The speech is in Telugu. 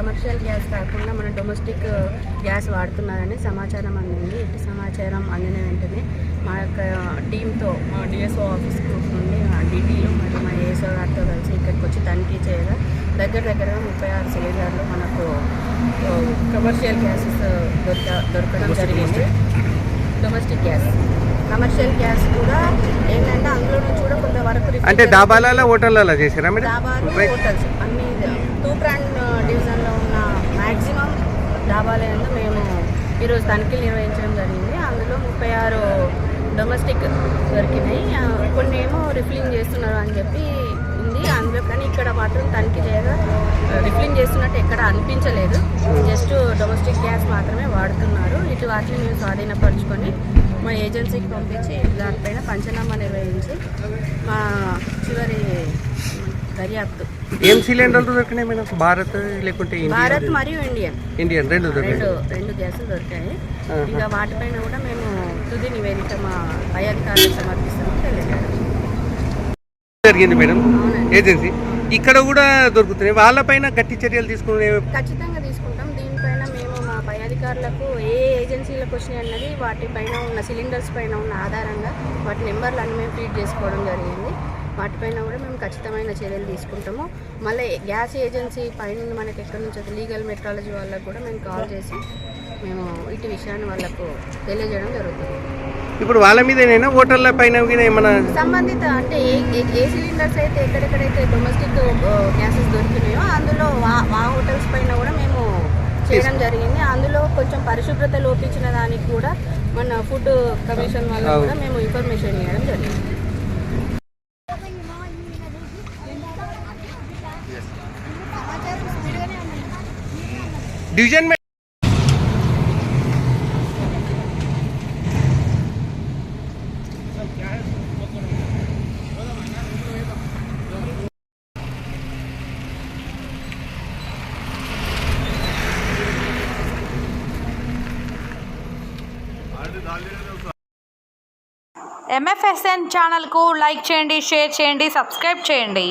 గ్యాస్ కాకుండా మన డొమెస్టిక్ గ్యాస్ వాడుతున్నారని సమాచారం అందింది. ఇటు సమాచారం అందిన వెంటనే మా యొక్క టీంతో మా డిఎస్ఓ ఆఫీస్ గ్రూప్ నుండి డిటీలు మరియు మా ఏఎస్ఓ గారితో కలిసి ఇక్కడికి వచ్చి తనిఖీ చేయగా దగ్గర దగ్గరగా ముప్పై ఆరు సిలిండర్లు మనకు కమర్షియల్ గ్యాసెస్ దొరక దొరకడం జరిగింది. Domestic gas. కమర్షియల్ గ్యాస్ కూడా ఏంటంటే అందులో నుంచి కూడా కొంతవరకు అంటే డాబాలలో హోటళ్ళలో చేసారా మేడం? డాబాలు హోటల్స్ అన్ని టూ బ్రాండ్ డివిజన్లో ఉన్న మ్యాక్సిమం డాబాలందు మేము ఈరోజు తనిఖీలు నిర్వహించడం జరిగింది. అందులో ముప్పై ఆరు డొమెస్టిక్ దొరికినాయి. కొన్ని ఏమో రిఫిలింగ్ చేస్తున్నారు అని చెప్పి ఉంది. అందులో కానీ ఇక్కడ మాత్రం తనిఖీ చేయగా రిఫిలింగ్ చేస్తున్నట్టు ఎక్కడ అనిపించలేదు. జస్ట్ డొమెస్టిక్ గ్యాస్ మాత్రమే వాడుతున్నారు. ఇటు వాటిని మేము స్వాధీనపరుచుకొని మా ఏజెన్సీకి పంపించి దానిపైన పంచనామా నిర్వహించి మా చివరి దర్యాప్తు. ఏం సిలిండర్లు దొరికినాయి మేడం? భారత్ లేకుంటే భారత్ మరియు ఇండియన్ ఇండియన్ రెండు దొరికినాయి రెండు రెండు గ్యాసులు దొరికాయి. ఇంకా వాటిపైన కూడా మేము తుది నివేదిక మా పై అధికారులకు సమర్పిస్తామని తెలియజేయాలి జరిగింది మేడం. అవునండి. ఏజెన్సీ. ఇక్కడ కూడా దొరుకుతున్నాయి. వాళ్ళపైన గట్టి చర్యలు తీసుకునే ఖచ్చితంగా తీసుకుంటాం. దీనిపైన మేము మా పై అధికారులకు ఏ ఏజెన్సీలకు వచ్చినాయి అన్నది వాటిపైన ఉన్న సిలిండర్స్ పైన ఉన్న ఆధారంగా వాటి నెంబర్లు అన్ని మేము ఫీడ్ చేసుకోవడం జరిగింది. వాటిపైన కూడా మేము ఖచ్చితమైన చర్యలు తీసుకుంటాము. మళ్ళీ గ్యాస్ ఏజెన్సీ పైన మనకి ఎక్కడి నుంచి లీగల్ మెట్రాలజీ వాళ్ళకు కూడా మేము కాల్ చేసి మేము ఇటు విషయాన్ని వాళ్ళకు తెలియజేయడం జరుగుతుంది. ఇప్పుడు వాళ్ళ మీదేనైనా హోటళ్ళ పైన ఏమైనా సంబంధిత అంటే ఏ ఏ- సిలిండర్స్ అయితే ఎక్కడెక్కడైతే డొమెస్టిక్ గ్యాసెస్ దొరికినాయో అందులో వా హోటల్స్ పైన కూడా మేము చేయడం జరిగింది. అందులో కొంచెం పరిశుభ్రత లోపించిన దానికి కూడా మన ఫుడ్ కమిషన్ వల్ల కూడా మేము ఇన్ఫర్మేషన్ ఇవ్వడం జరిగింది. డివిజన్ మే- ఎంఎఫ్ఎస్ఎన్ ఛానల్కు లైక్ చేయండి షేర్ చేయండి సబ్స్క్రైబ్ చేయండి